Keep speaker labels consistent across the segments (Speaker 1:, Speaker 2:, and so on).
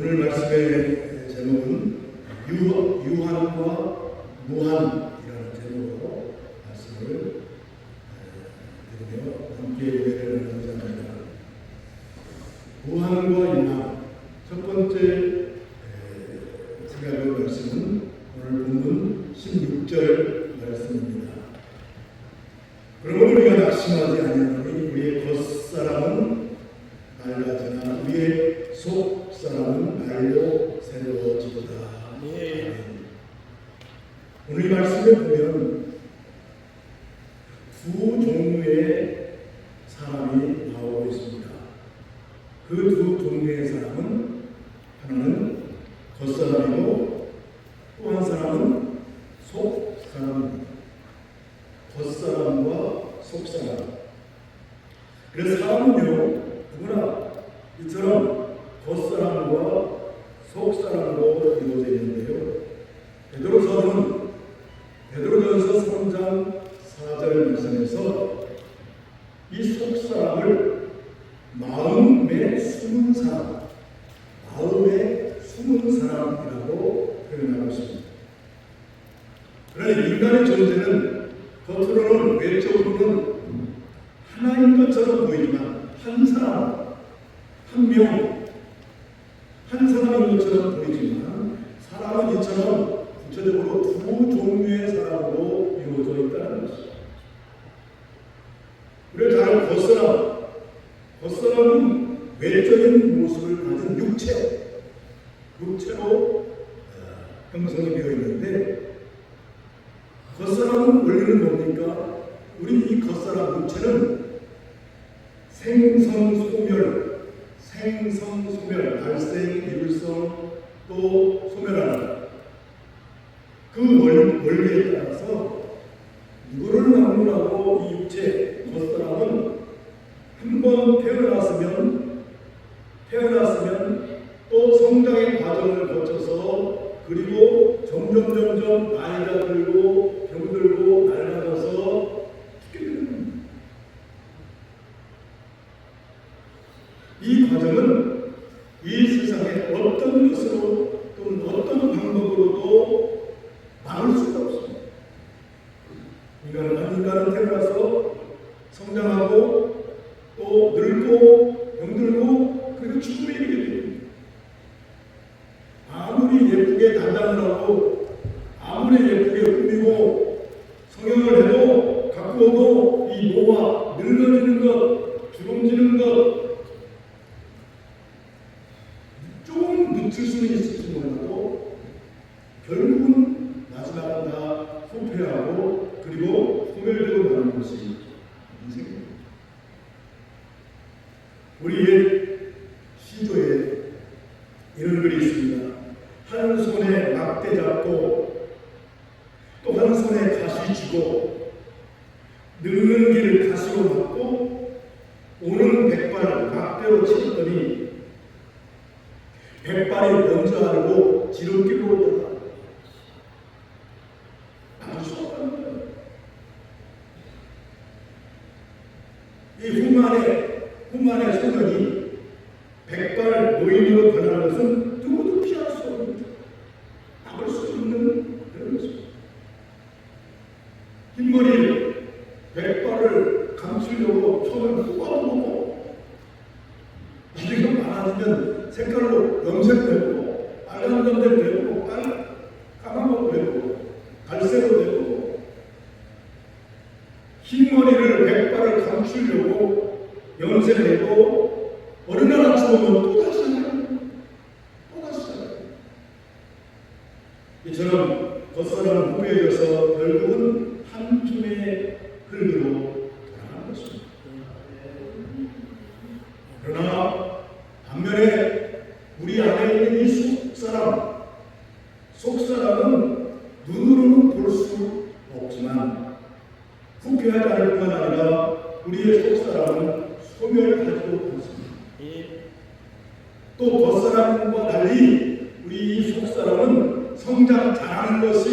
Speaker 1: 오늘 말씀의 제목은 유, 유한과 무한. 그 두 동네의 사람은 하나는 겉사람이고 또 한 사람은 속사람입니다. 겉사람과 속사람. 그래서 사람은요, 누구나 이처럼 겉사람과 속사람으로 이루어져 있는데요. 베드로서는 한 사람인 것처럼 보이지만 사람은 이처럼 구체적으로 두 종류의 사람으로 이루어져 있다는 것입니다. 그리고 점점 점점 나이가 들고 흰머리, 백발을 감추려고 처음에는 뻗어보고 나중에 말하는 색깔로 염색되고 우리의 속사람은 소멸을 가지고 있습니다.
Speaker 2: 예.
Speaker 1: 또 겉사람과 달리 우리 속사람은 성장 잘하는 것이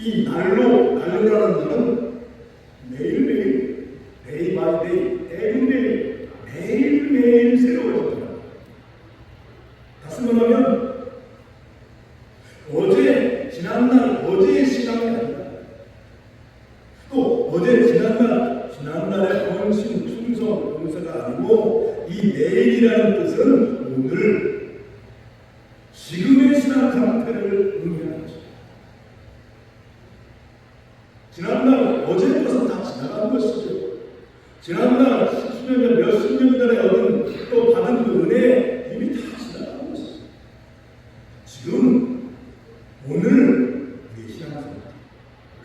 Speaker 1: 一己拿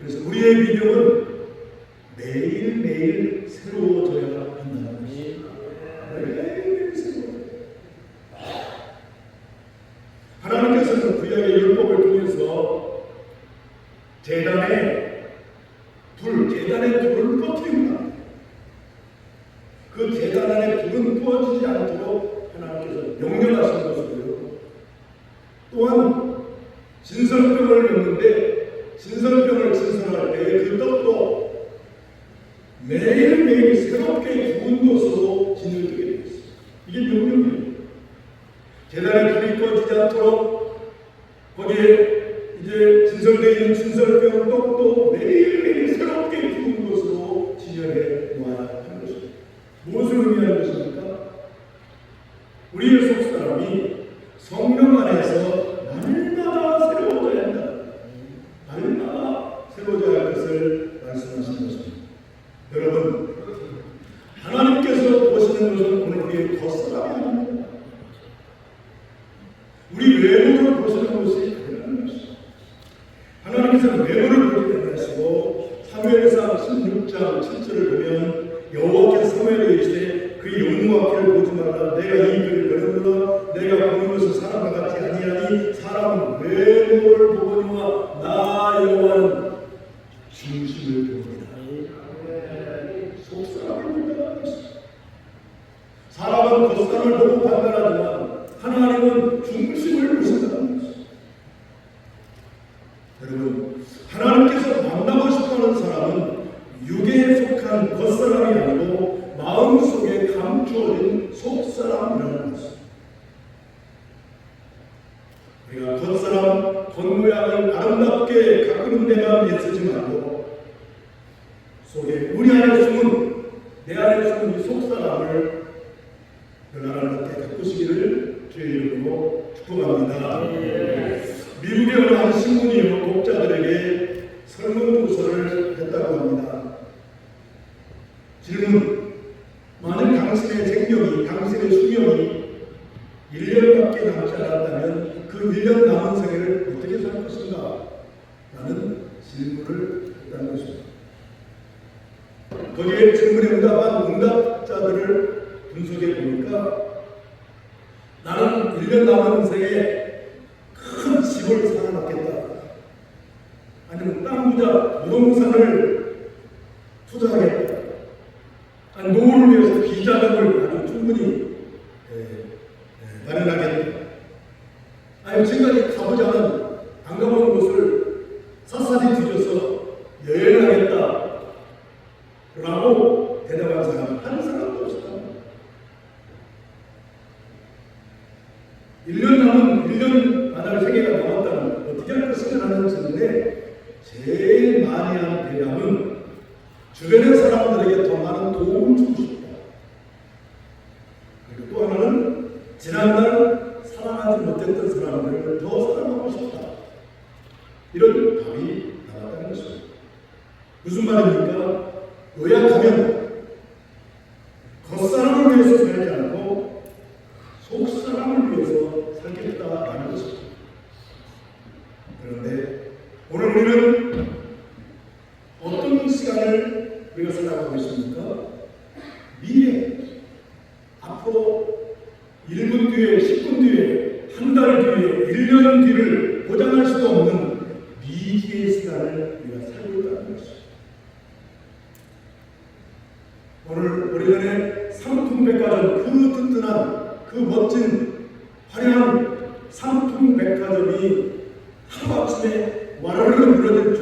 Speaker 1: 그래서 우리의 믿음은 매일매일 새로워져야 한다는 것입니다. 사람은 그 사람을 보고 판단하지만 하나님은 중심을 1년 남은 생애를 어떻게 살 것인가? 라는 질문을 했다는 것입니다. 거기에 질문에 응답한 응답자들을 분석해 보니까 나는 1년 남은 생애에 1년 남은, 1년 만화를 3개가 남았다는, 어떻게 할까 생각하는 것인데, 제일 많이 하는 대량은 주변의 사람들에게 더 많은 도움을 주고 싶다. 이런 길을 보장할 수도 없는 미지의 시간을 우리가 살고 있다는 것이죠. 오늘 오래전에 삼통백화점 그 튼튼한 그 멋진 화려한 삼통백화점이 하루아침에 와르르 무너진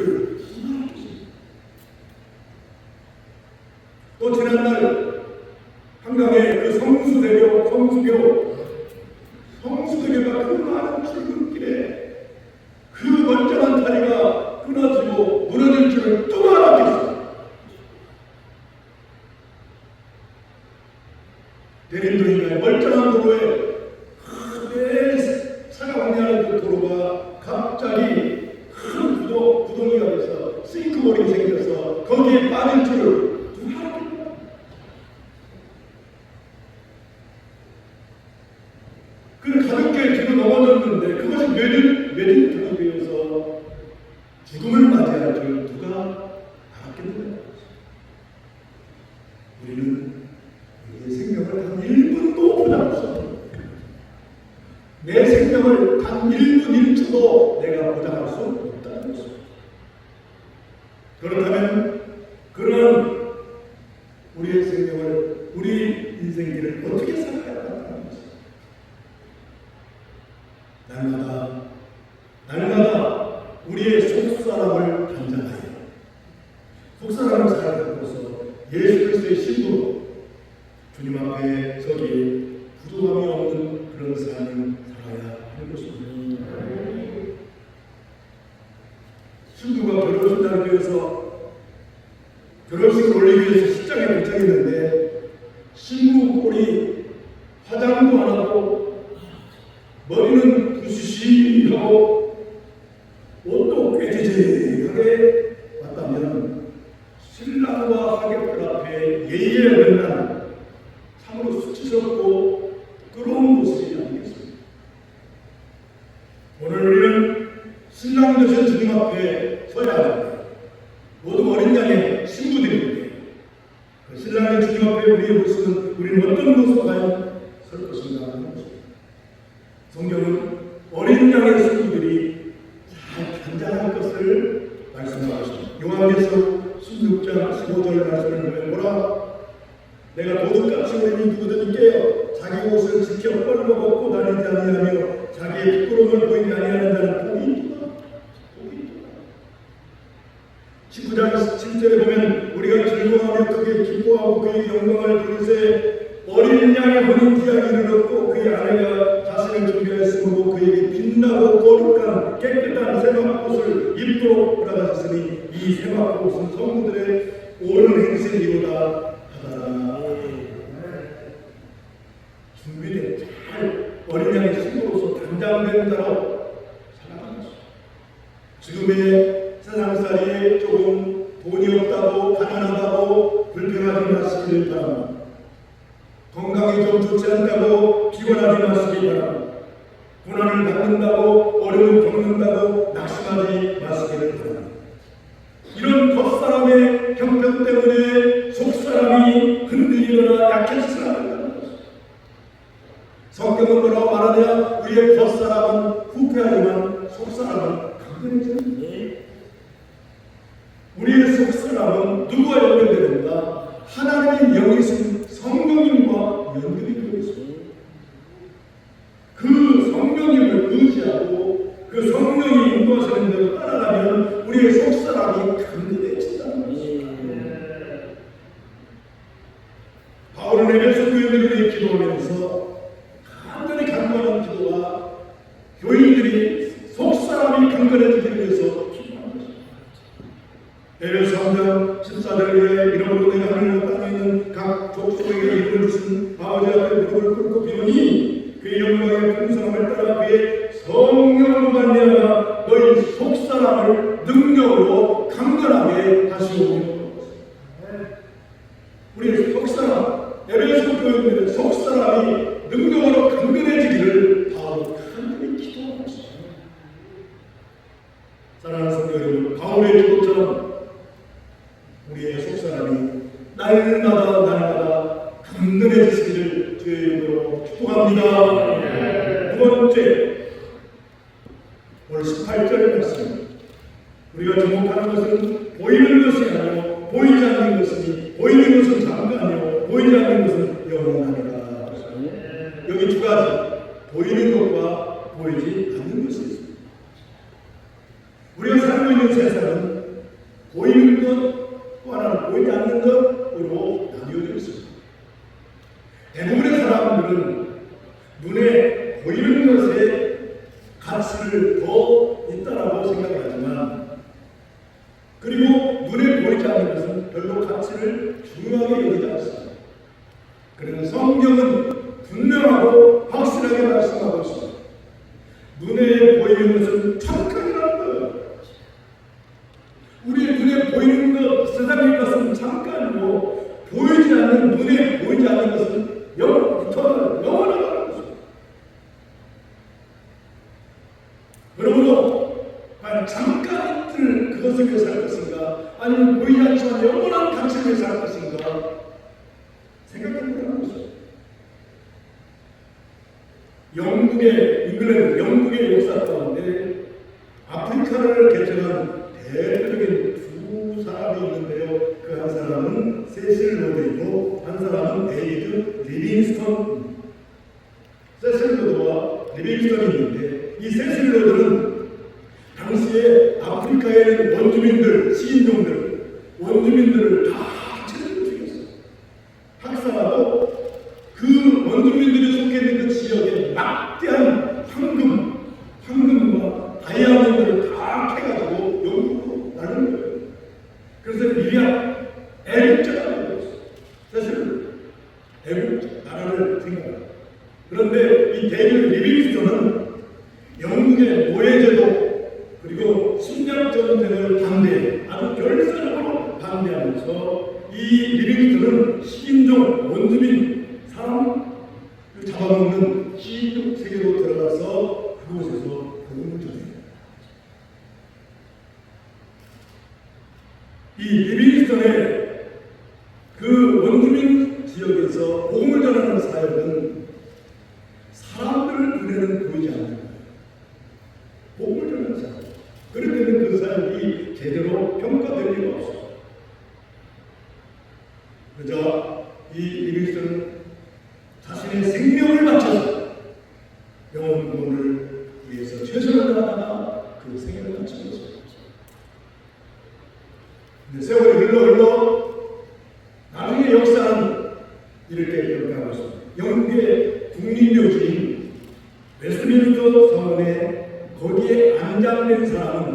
Speaker 1: Este 인도해 보시는 우리는 어떤 것으로 과연 설 것인가 하는 것입니다. 성경은 어린 양의 순들이 잘 단장할 것을 말씀하십니다. 요한계서 16장 15절 말씀을 보면 뭐라? 내가 도둑같이 오니 누구든 깨어 자기 옷을 지켜 뻘로 벗고 다니지 아니하며 자기의 부끄러움을 보이지 아니하는 자는 복이 있도다. 복이 있도다. 19장 17절에 보면 즐거워하며 그게 기뻐하고 그의 영광을 부르세 어린 양의 혼인 기약이 이르렀고 그의 아내가 자신을 준비했으므로 그에게 빛나고 거룩한 깨끗한 새막 옷을 입도록 돌아가셨으니 이 새막 옷은 성도들의 옳은 행실이로다 준비된 잘 어린 양의 신부로서 담당된 자로 것들 더 있다라고 생각하지만 그리고 눈에 보이지 않는 것은 별로 가치를 중요하게 여기지 않습니다. 되면 대 이 리빙스는 식인종 원주민 다음에 거기에 안장된 사람은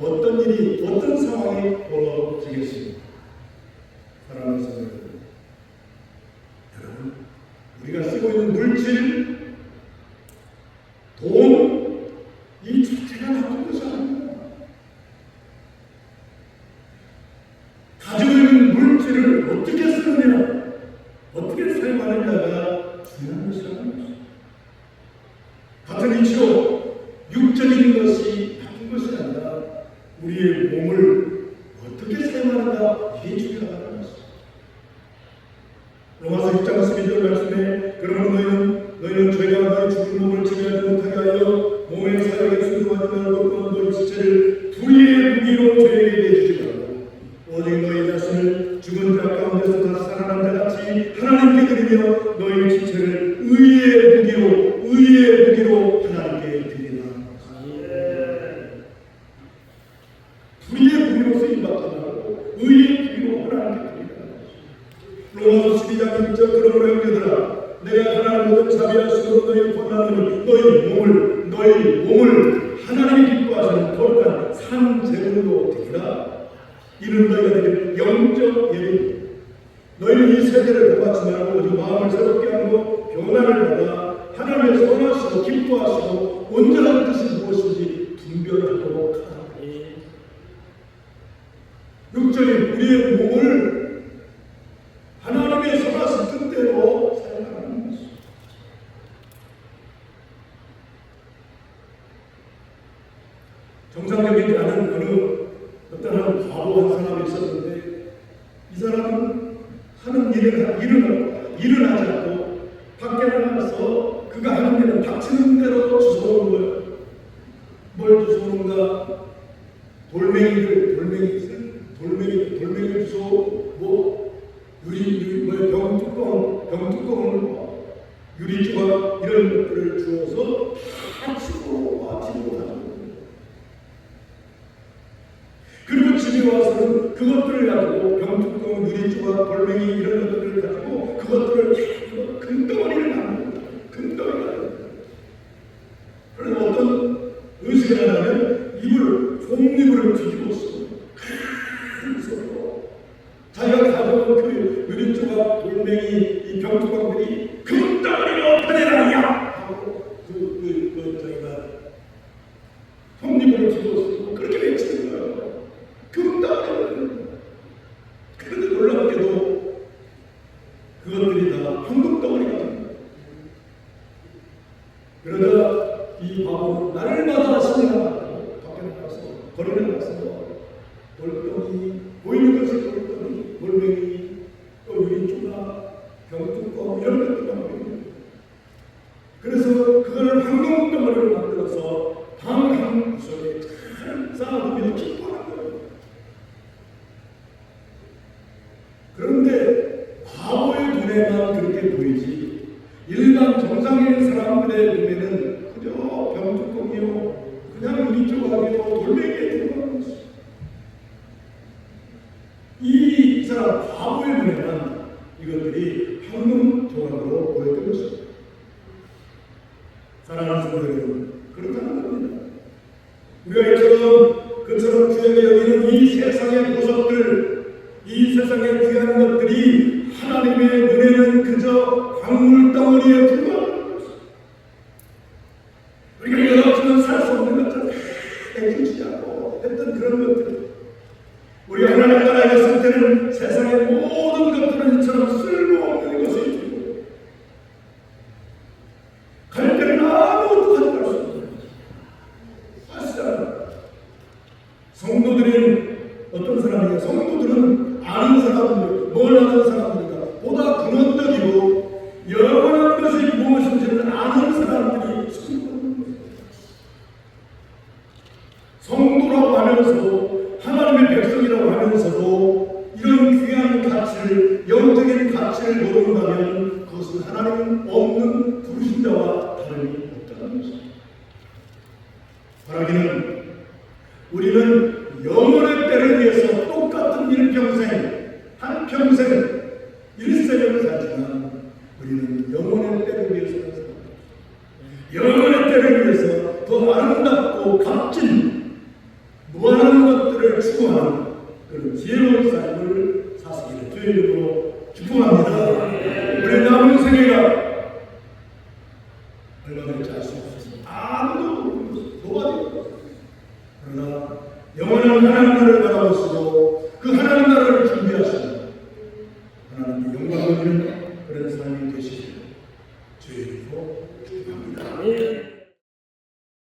Speaker 1: 어떤 일이 어떤 상황이 벌어지겠습니까? 6절이 우리의 몸을 we 병뚜껑 이런 것들이 나옵니다. 그래서 그걸 환경 덩어리로 만들어서 방한 구석에 잘 쌓아놓으면 উল্টা বানিয়েছিল 하나님을 없다는 것입니다. 바라기는 우리는 영원의 때를 위해서 똑같은 일평생, 한평생